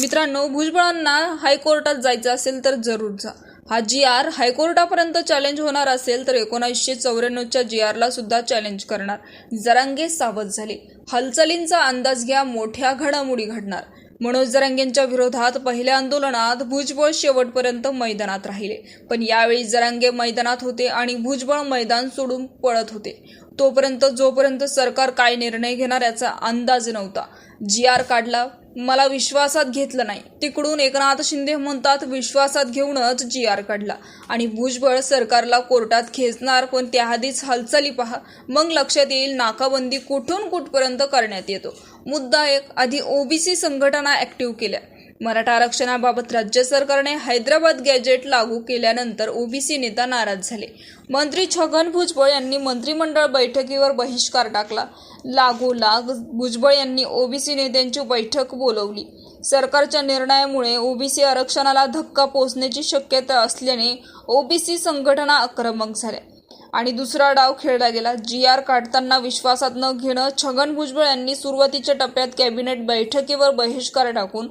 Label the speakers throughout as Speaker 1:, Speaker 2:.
Speaker 1: मित्रांनो भुजबळांना हायकोर्टात जायचं असेल तर जरूर जा. हा जी आर हायकोर्टापर्यंत चॅलेंज होणार असेल तर एकोणीसशे चौऱ्याण्णवच्या जी आरला सुद्धा चॅलेंज करणार. जरांगे सावध झाले. हालचालींचा अंदाज घ्या मोठ्या घडामोडी घडणार. मनोज जरांगेंच्या विरोधात पहिल्या आंदोलनात भुजबळ शेवटपर्यंत मैदानात राहिले. पण यावेळी जरांगे मैदानात होते आणि भुजबळ मैदान सोडून पळत होते. तोपर्यंत जोपर्यंत सरकार काय निर्णय घेणार याचा अंदाज नव्हता. जी आर काढला मला विश्वासात घेतलं नाही. तिकडून एकनाथ शिंदे म्हणतात विश्वासात घेऊनच जी आर काढला. आणि भुजबळ सरकारला कोर्टात खेचणार पण त्याआधीच हालचाली पहा. मग लक्षात येईल नाकाबंदी कुठून कुठपर्यंत करण्यात येतो. मुद्दा एक आधी ओबीसी संघटना ऍक्टिव्ह केल्या. मराठा आरक्षणाबाबत राज्य सरकारने हैदराबाद गॅजेट लागू केल्यानंतर ओबीसी नेता नाराज झाले. मंत्री छगन भुजबळ यांनी मंत्रिमंडळ बैठकीवर बहिष्कार टाकला. लागोलाग भुजबळ यांनी ओबीसी नेत्यांची बैठक बोलवली. सरकारच्या निर्णयामुळे ओबीसी आरक्षणाला धक्का पोचण्याची शक्यता असल्याने ओबीसी संघटना आक्रमक झाल्या. आणि दुसरा डाव खेळला गेला. जी आर काढताना विश्वासात न घेणं छगन भुजबळ यांनी सुरुवातीच्या टप्प्यात कॅबिनेट बैठकीवर बहिष्कार टाकून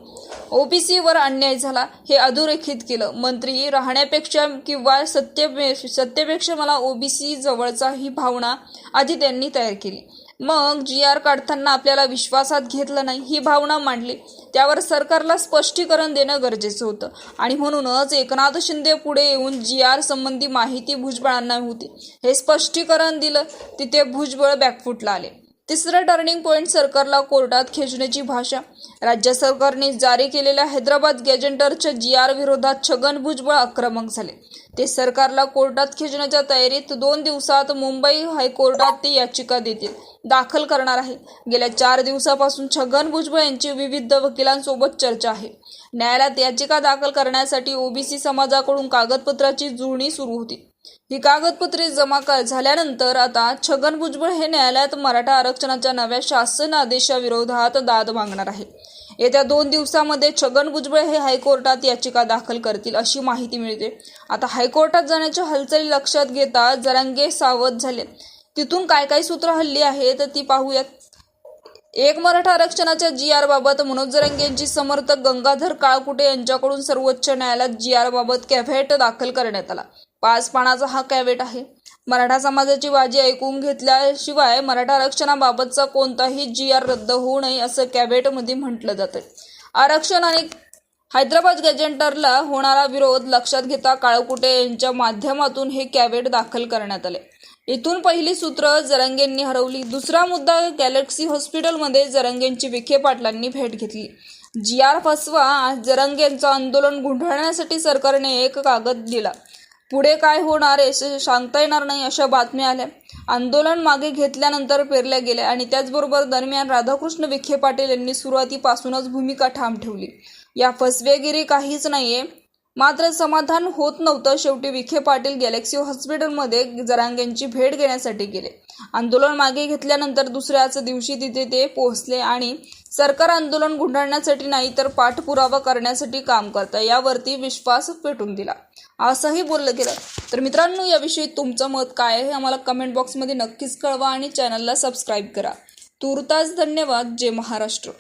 Speaker 1: ओबीसीवर अन्याय झाला हे अधोरेखित केलं. मंत्री राहण्यापेक्षा किंवा सत्य सत्तेपेक्षा मला ओबीसी जवळचा ही भावना आधी त्यांनी तयार केली. मग जी आर काढताना आपल्याला विश्वासात घेतलं नाही ही भावना मांडली. त्यावर सरकारला स्पष्टीकरण देणं गरजेचं होतं. आणि म्हणूनच एकनाथ शिंदे पुढे येऊन जी आर संबंधी माहिती भुजबळांना होती. हे स्पष्टीकरण दिलं तिथे भुजबळ बॅकफुटला आले. तिसरा टर्निंग पॉईंट सरकारला कोर्टात खेचण्याची भाषा. राज्य सरकारने जारी केलेल्या हैदराबाद गॅजेंटरच्या जी आर विरोधात छगन भुजबळ आक्रमक झाले. ते सरकारला कोर्टात खेचण्याच्या तयारीत दोन दिवसात मुंबई हायकोर्टात ती याचिका देतील दाखल करणार आहे. गेल्या चार दिवसापासून छगन भुजबळ यांची विविध वकिलांसोबत चर्चा आहे. न्यायालयात याचिका दाखल करण्यासाठी ओबीसी समाजाकडून कागदपत्राची जुळणी सुरू होती. ही कागदपत्रे जमा झाल्यानंतर आता छगन भुजबळ हे न्यायालयात मराठा आरक्षणाच्या नव्या शासन आदेशाविरोधात दाद मागणार आहे. येत्या दोन दिवसामध्ये छगन भुजबळ हे हायकोर्टात याचिका दाखल करतील अशी माहिती मिळते. आता हायकोर्टात जाण्याच्या हालचाली लक्षात घेता जरांगे सावध झाले. तिथून काय काय सूत्र हल्ली आहेत ती पाहूयात. एक मराठा आरक्षणाच्या जी आर बाबत मनोज जरंगे यांची समर्थक गंगाधर काळकुटे यांच्याकडून सर्वोच्च न्यायालयात जी आर बाबत कॅव्हेट दाखल करण्यात आला. पाच पानाचा हा कॅव्हेट आहे. मराठा समाजाची बाजी ऐकून घेतल्याशिवाय मराठा आरक्षणाबाबतचा कोणताही जी आर रद्द होऊ नये असं कॅव्हेटमध्ये म्हटलं जातं आरक्षण आणि हैदराबाद गॅजेंटरला होणारा विरोध लक्षात घेता काळकुटे यांच्या माध्यमातून हे कॅव्हेट दाखल करण्यात आले. इथून पहिली सूत्र जरंगेंनी हरवली. दुसरा मुद्दा गॅलेक्सी हॉस्पिटलमध्ये जरंगेंची विखे पाटलांनी भेट घेतली. जी आर फसवा जरंगेंचं आंदोलन गुंडाळण्यासाठी सरकारने एक कागद दिला. पुढे काय होणार याचे सांगता येणार नाही अशा बातम्या आल्या. आंदोलन मागे घेतल्यानंतर पेरल्या गेल्या आणि त्याचबरोबर दरम्यान राधाकृष्ण विखे पाटील यांनी सुरुवातीपासूनच भूमिका ठाम ठेवली. या फसवेगिरी काहीच नाहीये. मात्र समाधान होत नव्हतं. शेवटी विखे पाटील गॅलेक्सी हॉस्पिटलमध्ये जरांगेंची भेट घेण्यासाठी गेले. आंदोलन मागे घेतल्यानंतर दुसऱ्याच दिवशी तिथे ते पोहोचले आणि सरकार आंदोलन गुंडाळण्यासाठी नाही तर पाठपुरावा करण्यासाठी काम करतं यावरती विश्वास पेटून दिला. असंही बोललं गेलं. तर मित्रांनो याविषयी तुमचं मत काय आहे आम्हाला कमेंट बॉक्समध्ये नक्कीच कळवा आणि चॅनलला सबस्क्राईब करा. तुर्तास धन्यवाद. जय महाराष्ट्र.